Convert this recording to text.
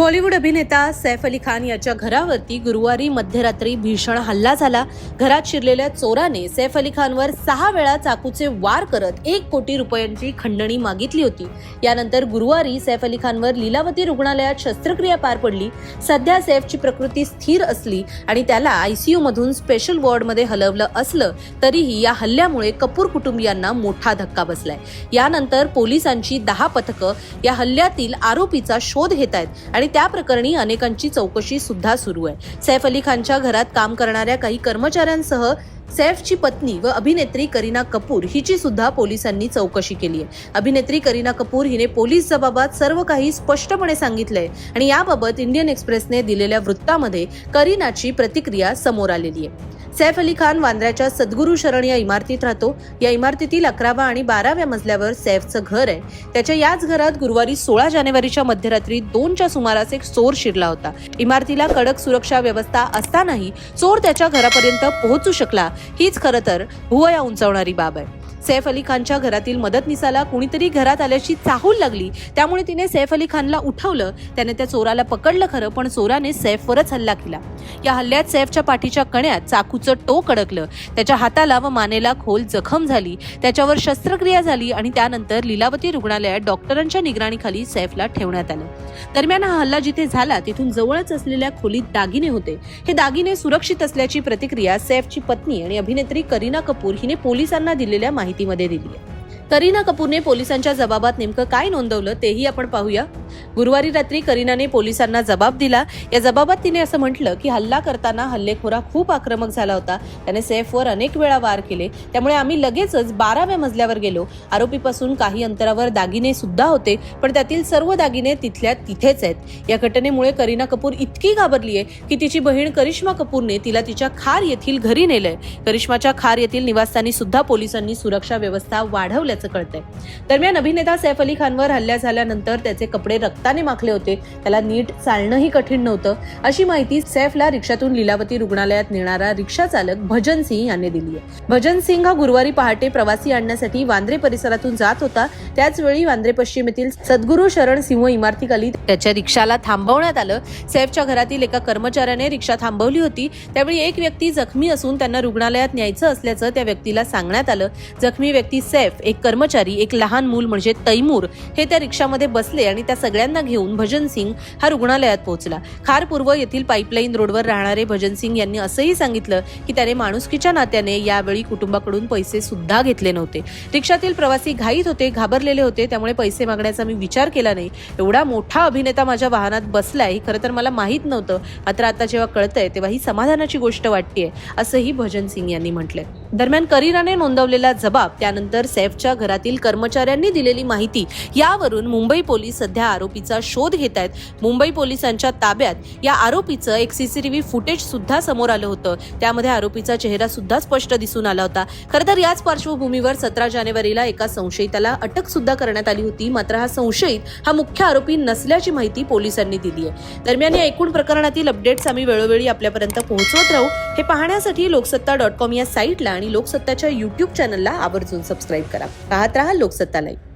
बॉलिवूड अभिनेता सैफ अली खान याच्या घरावरती गुरुवारी मध्यरात्री भीषण हल्ला झाला. घरात शिरलेल्या चोराने सैफ अली खानवर सहा वेळा चाकूचे वार करत एक कोटी रुपयांची खंडणी मागितली होती. यानंतर गुरुवारी सैफ अली खानवर लीलावती रुग्णालयात शस्त्रक्रिया पार पडली. सध्या सैफची प्रकृती स्थिर असली आणि त्याला आयसीयू मधून स्पेशल वॉर्डमध्ये हलवलं असलं तरीही या हल्ल्यामुळे कपूर कुटुंबियांना मोठा धक्का बसलाय. यानंतर पोलिसांची दहा पथकं या हल्ल्यातील आरोपीचा शोध घेत आहेत आणि त्या प्रकरणी अनेकांची चौकशी सुद्धा सुरू आहे. सैफ अली खानच्या घरात काम करणाऱ्या काही कर्मचाऱ्यांसह सैफची पत्नी व अभिनेत्री करीना कपूर हिची सुद्धा पोलिसांनी चौकशी केली आहे. अभिनेत्री करीना कपूर हिने पोलीस जबाबात सर्व काही स्पष्टपणे सांगितलंय आणि याबाबत इंडियन एक्सप्रेसने दिलेल्या वृत्तामध्ये करीनाची प्रतिक्रिया समोर आलेली आहे. सैफ अली खान वांद्र्याच्या सद्गुरू शरण या इमारतीत राहतो. या इमारतीतील अकराव्या आणि बाराव्या मजल्यावर सैफचं घर आहे. त्याच्या याच घरात गुरुवारी सोळा जानेवारीच्या मध्यरात्री दोनच्या सुमारास एक चोर शिरला होता. इमारतीला कडक सुरक्षा व्यवस्था असतानाही चोर त्याच्या घरापर्यंत पोहोचू शकला. हीच खरं तर भुवया उंचावणारी बाब आहे. सैफ अली खानच्या घरातील मदतनीसाला कुणीतरी घरात आल्याची चाहूल लागली. त्यामुळे तिने सैफ अली खानला उठवलं. त्याने त्या चोराला पकडलं खरं पण चोराने सैफवरच हल्ला केला. या हल्ल्यात सैफच्या पाठीच्या कण्यात चाकूचं टोक अडकलं. त्याच्या हाताला व मानेला खोल जखम झाली. त्याच्यावर शस्त्रक्रिया झाली आणि त्यानंतर लीलावती रुग्णालयात डॉक्टरांच्या निगराणीखाली सैफला ठेवण्यात आलं. दरम्यान हा हल्ला जिथे झाला तिथून जवळच असलेल्या खोलीत दागिने होते. हे दागिने सुरक्षित असल्याची प्रतिक्रिया सैफची पत्नी आणि अभिनेत्री करीना कपूर हिने पोलिसांना दिलेल्या माहिती माहितीमध्ये दिली आहे. करीना कपूरने पोलिसांच्या जबाबात नेमकं काय नोंदवलं तेही आपण पाहूया. गुरुवारी रात्री करीनाने पोलिसांना जबाब दिला. या जबाबात तिने असं म्हटलं की हल्ला करताना हल्लेखोरा खूप आक्रमक झाला होता. त्याने सेफवर अनेक वेळा वार केले. त्यामुळे आम्ही लगेचच बाराव्या मजल्यावर गेलो. आरोपीपासून काही अंतरावर दागिने सुद्धा होते पण त्यातील सर्व दागिने तिथल्या तिथेच आहेत. या घटनेमुळे करीना कपूर इतकी घाबरली आहे की तिची बहीण करिश्मा कपूरने तिला तिच्या खार येथील घरी नेलंय. करिश्माच्या खार येथील निवासस्थानी सुद्धा पोलिसांनी सुरक्षा व्यवस्था वाढवल्याचं असल्याचं कळतंय. दरम्यान अभिनेता सैफ अली खानवर हल्ल्या झाल्यानंतर त्याचे कपडे रक्ताने माखले होते. त्याला नीट चालणंही कठीण नव्हतं. अशी माहिती सैफला रिक्षातून लिलावती रुग्णालयात नेणारा रिक्षा चालक भजन सिंह यांनी दिली आहे. भजन सिंग हा गुरुवारी पहाटे प्रवासी आणण्यासाठी वांद्रे परिसरातून जात होता. त्याचवेळी वांद्रे पश्चिम येथील सद्गुरू शरण सिंह इमारतीखाली त्याच्या रिक्षाला थांबवण्यात आलं. सैफच्या घरातील एका कर्मचाऱ्याने रिक्षा थांबवली होती. त्यावेळी एक व्यक्ती जखमी असून त्यांना रुग्णालयात न्यायचं असल्याचं त्या व्यक्तीला सांगण्यात आलं. जखमी व्यक्ती सैफ एक कर्मचारी एक लहान मूल म्हणजे तैमूर हे त्या रिक्षामध्ये बसले आणि त्या सगळ्यांना घेऊन भजन सिंग हा रुग्णालयात पोहोचला. खार पूर्व येथील पाईपलाईन रोडवर राहणारे भजन सिंग यांनी असंही सांगितलं की त्याने माणुसकीच्या नात्याने यावेळी कुटुंबाकडून पैसे सुद्धा घेतले नव्हते. रिक्षातील प्रवासी घाईत होते घाबरलेले होते त्यामुळे पैसे मागण्याचा मी विचार केला नाही. एवढा मोठा अभिनेता माझ्या वाहनात बसलाय खरं तर मला माहीत नव्हतं. मात्र आता जेव्हा कळतंय तेव्हा ही समाधानाची गोष्ट वाटतेय असंही भजन सिंग यांनी म्हटलंय. दरम्यान करीनाने नोंदवलेला जबाब त्यानंतर सैफच्या घरातील कर्मचाऱ्यांनी दिलेली माहिती यावरून मुंबई पोलीस सध्या आरोपीचा शोध घेत आहेत. मुंबई पोलिसांच्या ताब्यात या आरोपीचं एक सीसीटीव्ही फुटेज सुद्धा समोर आलं होतं. त्यामध्ये आरोपीचा चेहरा सुद्धा स्पष्ट दिसून आला होता. खरं तर याच पार्श्वभूमीवर सतरा जानेवारीला एका संशयिताला अटक सुद्धा करण्यात आली होती. मात्र हा संशयित हा मुख्य आरोपी नसल्याची माहिती पोलिसांनी दिली आहे. दरम्यान या एकूण प्रकरणातील अपडेट्स आम्ही वेळोवेळी आपल्यापर्यंत पोहोचवत राहू. हे पाहण्यासाठी लोकसत्ता डॉट कॉम या साईटला आणि लोकसत्ताच्या युट्यूब चॅनलला आवर्जून सबस्क्राईब करा. पाहत राहा लोकसत्ता लाईव्ह